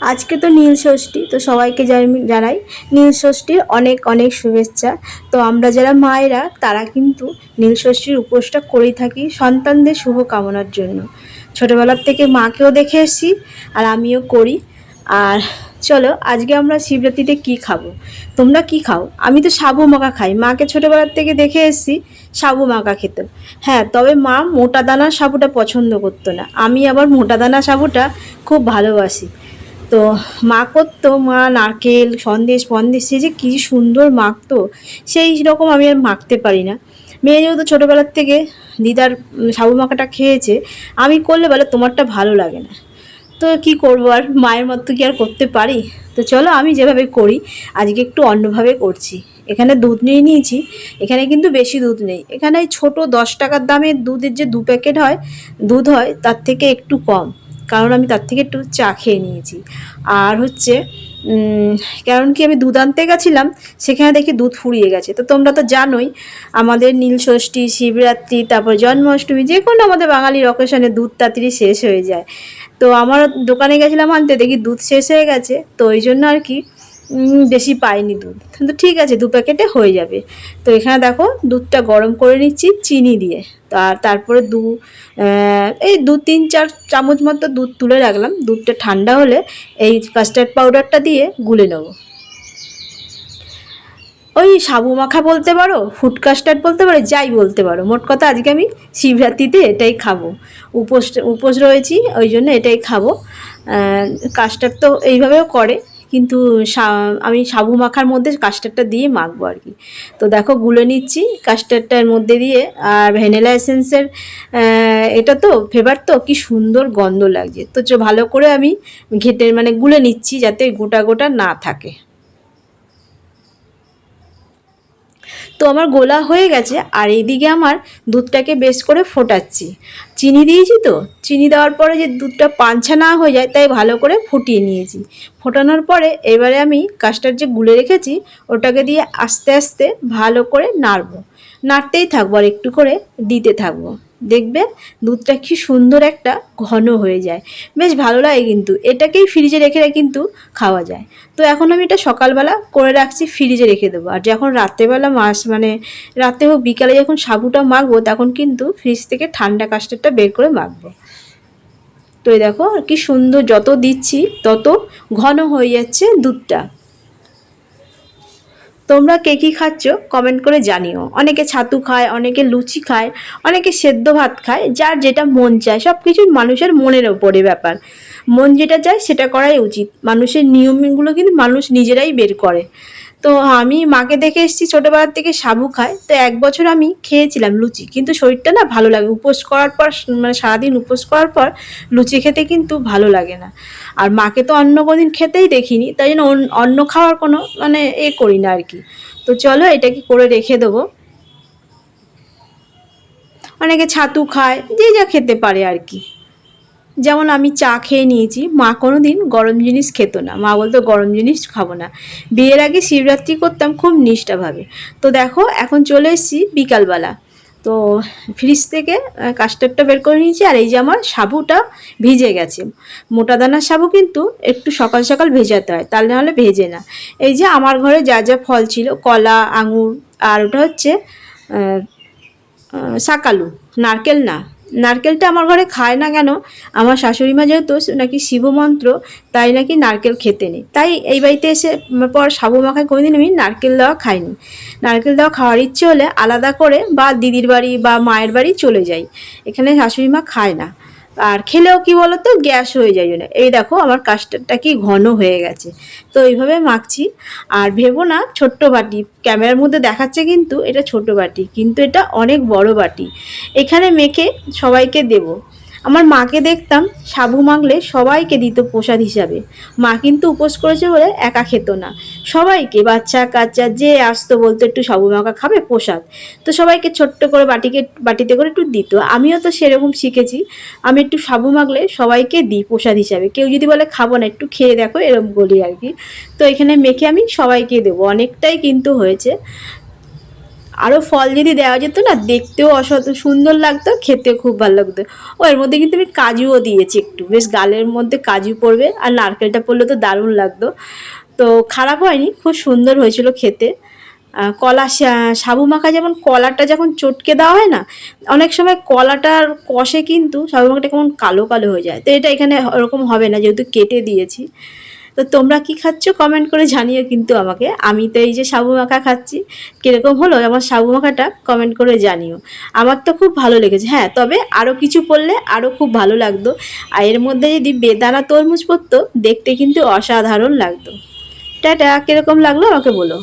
আজকে তো নীল ষষ্ঠী, তো সবাইকে জানি- জানাই। নীল ষষ্ঠীর অনেক অনেক শুভেচ্ছা। তো আমরা যারা মায়েরা, তারা কিন্তু নীল ষষ্ঠীর উপোসটা করেই থাকি সন্তানদের শুভ কামনার জন্য। ছোটোবেলার থেকে মাকেও দেখে এসেছি আর আমিও করি। আর চলো, আজকে আমরা শিবরাত্রিতে কি খাব? তোমরা কি খাও? আমি তো সাবু মাখা খাই। মাকে ছোটোবেলার থেকে দেখে এসেছি সাবু মাখা খেত। হ্যাঁ তবে মা মোটা দানা সাবুটা পছন্দ করতো না। আমি আবার মোটা দানা সাবুটা খুব ভালোবাসি। তো মা করতো মা, নারকেল, সন্দেশ, ফন্দেশ, সে যে কী সুন্দর মাখতো, সেই রকম আমি আর মাখতে পারি না। মেয়ে যেহেতু ছোটোবেলার থেকে দিদার সাবু মাখাটা খেয়েছে, আমি করলে বলে তোমারটা ভালো লাগে না। তো কি করব আর, মায়ের মতো কি আর করতে পারি? তো চলো আমি যেভাবে করি, আজকে একটু অন্যভাবে করছি। এখানে দুধ নিয়ে নিয়েছি, এখানে কিন্তু বেশি দুধ নেই। এখানে ছোটো দশ টাকার দামের দুধের যে দু প্যাকেট হয়, দুধ হয়, তার থেকে একটু কম। কারণ আমি তার থেকে একটু চা খেয়ে নিয়েছি। আর হচ্ছে কারণ কি আমি দুধ আনতে গেছিলাম, সেখানে দেখি দুধ ফুরিয়ে গেছে। তো তোমরা তো জানোই, আমাদের নীলষষ্ঠী শিবরাত্রি, তারপর জন্মাষ্টমী, যে কোনো আমাদের বাঙালির অকেশনে দুধ তাড়াতাড়ি শেষ হয়ে যায়। তো আমার দোকানে গেছিলাম আনতে, দেখি দুধ শেষ হয়ে গেছে। তো ওই জন্য আর কি বেশি পাইনি দুধ। কিন্তু ঠিক আছে, দু প্যাকেটে হয়ে যাবে। তো এখানে দেখো, দুধটা গরম করে নিচ্ছি চিনি দিয়ে। আর তারপরে দু এই দু তিন চার চামচ মতো দুধ তুলে রাখলাম। দুধটা ঠান্ডা হলে এই কাস্টার্ড পাউডারটা দিয়ে গুলে নেব। ওই সাবু মাখা বলতে পারো ফুড কাস্টার্ড বলতে পারো, যাই বলতে পারো। মোট কথা আজকে আমি শিবরাত্রিতে এটাই খাব। উপোস উপোস রয়েছি, ওই জন্য এটাই খাব। কাস্টার্ড তো এইভাবেও করে। কিন্তু আমি সাবু মাখার মধ্যে কাস্টারটা দিয়ে মাখবো আর কি। তো দেখো গুলে নিচ্ছি কাস্টারটার মধ্যে দিয়ে, আর ভ্যানিলা এসেন্সের এটা তো ফেভার তো কি সুন্দর গন্ধ লাগছে। তো ভালো করে আমি ঘেটে মানে গুলে নিচ্ছি যাতে গোটা গোটা না থাকে। তো আমার গোলা হয়ে গেছে, আর এইদিকে আমার দুধটাকে বেশ করে ফোটাচ্ছি। চিনি দিয়েছি তো? চিনি দেওয়ার পরে যে দুধটা পাঞ্ছা না হয়ে যায়, তাই ভালো করে ফুটিয়ে নিয়েছি। ফোটানোর পরে এবারে আমি কাস্টার্ড যে গুলে রেখেছি, ওটাকে দিয়ে আস্তে আস্তে ভালো করে নাড়বো। নাড়তেই থাকব আর একটু করে দিতে থাকব। দেখবে দুধটা কি সুন্দর একটা ঘন হয়ে যায়। বেশ ভালো লাগে কিন্তু, এটাকেই ফ্রিজে রেখে কিন্তু খাওয়া যায়। তো এখন আমি এটা সকালবেলা করে রাখছি ফ্রিজে রেখে দেবো। আর যখন রাত্রেবেলা মাছ মানে রাতে হোক বিকালে যখন সাবুটা মাখবো, তখন কিন্তু ফ্রিজ থেকে ঠান্ডা কাস্টারটা বের করে মাখবো। তো এই দেখো কি সুন্দর যত দিচ্ছি, তত ঘন হয়ে যাচ্ছে দুধটা। তোমরা কে কী খাচ্ছ? কমেন্ট করে জানিও। অনেকে ছাতু খায়, অনেকে লুচি খায়, অনেকে সেদ্ধ ভাত খায়, যার যেটা মন চায়। সব কিছু মানুষের মনের ওপরে ব্যাপার। মন যেটা চায় সেটা করাই উচিত। মানুষের নিয়মগুলো কিন্তু মানুষ নিজেরাই বের করে। তো আমি মাকে দেখে এসেছি, ছোটোবেলার থেকে সাবু খায়। তো এক বছর আমি খেয়েছিলাম লুচি, কিন্তু শরীরটা না ভালো লাগে। উপোস করার পর মানে সারাদিন উপোস করার পর লুচি খেতে কিন্তু ভালো লাগে না। আর মাকে তো অন্য কোনোদিন খেতেই দেখিনি, তাই জন্য অন্য- খাওয়ার কোনো মানে এ করি না আর কি। তো চলো এটা কি করে রেখে দেবো। অনেকে ছাতু খায়, যে যা খেতে পারে আর কি। যেমন আমি চা খেয়ে নিয়েছি, মা কোনো দিন গরম জিনিস খেত না। মা বলতো, গরম জিনিস খাব না। বিয়ের আগে শিবরাত্রি করতাম খুব নিষ্ঠাভাবে। তো দেখো, এখন চলে এসেছি বিকালবেলা। তো ফ্রিজ থেকে কাস্টার্ডটা বের করে নিয়েছি আর এই যে আমার সাবুটা ভিজে গেছে। মোটা দানার সাবু কিন্তু একটু সকাল সকাল ভেজাতে হয় তাহলে নাহলে ভেজে না। এই যে আমার ঘরে যা যা ফল ছিল, কলা, আঙুর, আর ওটা হচ্ছে শাকালু নারকেল না। নারকেলটা আমার ঘরে খায় না কেন? আমার শাশুড়ি মা যেহেতু নাকি শিবমন্ত্র তাই নাকি নারকেল খেতে নেই। তাই এই বাড়িতে এসে পর সাবু মাখায় কোনোদিন আমি নারকেল দেওয়া খাইনি। নারকেল দেওয়া খাওয়ার ইচ্ছে হলে আলাদা করে বা দিদির বাড়ি বা মায়ের বাড়ি চলে যাই। এখানে শাশুড়ি মা খায় না। আর খেলেও কি বলতো, গ্যাস হয়ে যায় জন্য। এই দেখো আমার কাস্টারটা কি ঘন হয়ে গেছে। তো এইভাবে মাখছি। আর ভেবো না, ছোট্ট বাটি। ক্যামেরার মধ্যে দেখাচ্ছে কিন্তু এটা ছোট বাটি, কিন্তু এটা অনেক বড় বাটি। এখানে মেখে সবাইকে দেব। আমার মাকে দেখতাম, সাবু মাখলে সবাইকে দিত প্রসাদ হিসাবে। মা কিন্তু উপোস করেছে বলে একা খেত না। সবাইকে, বাচ্চা, কাচ্চা, যে আসতো বলতো একটু সাবু মাখা খাবে, প্রসাদ। তো সবাইকে ছোট্ট করে বাটিকে, বাটিতে করে একটু দিত। আমিও তো সেরকম শিখেছি। আমি একটু সাবু মাখলে সবাইকে দিই প্রসাদ হিসাবে। কেউ যদি বলে খাব না, একটু খেয়ে দেখো এরকম বলি আর কি। তো এখানে মেখে আমি সবাইকে দেবো। অনেকটাই কিন্তু হয়েছে। আরও ফল যদি দেওয়া যেত না, দেখতেও অসত সুন্দর লাগতো, খেতেও খুব ভালো লাগতো। ও, এর মধ্যে কিন্তু আমি কাজুও দিয়েছি একটু। বেশ গালের মধ্যে কাজু পড়বে, আর নারকেলটা পড়লে তো দারুণ লাগতো। তো খারাপ হয়নি, খুব সুন্দর হয়েছিল খেতে। কলা সাবু মাখা যেমন কলাটা যখন চটকে দেওয়া হয় না, অনেক সময় কলাটার কষে কিন্তু সাবু মাখাটা কেমন কালো কালো হয়ে যায়। তো এটা এখানে ওরকম হবে না, যেহেতু কেটে দিয়েছি। তো তোমরা কি খাচ্ছ কমেন্ট করে জানিও কিন্তু আমাকে। আমি তো এই যে সাবু মাখা খাচ্ছি, কীরকম হলো আমার সাবু মাখাটা কমেন্ট করে জানিও। আমার তো খুব ভালো লেগেছে হ্যাঁ তবে আরও কিছু পড়লে আরও খুব ভালো লাগতো। আর এর মধ্যে যদি বেদানা তরমুজ পড়তো, দেখতে কিন্তু অসাধারণ লাগতো। টাটা কীরকম লাগল? আমাকে বলো।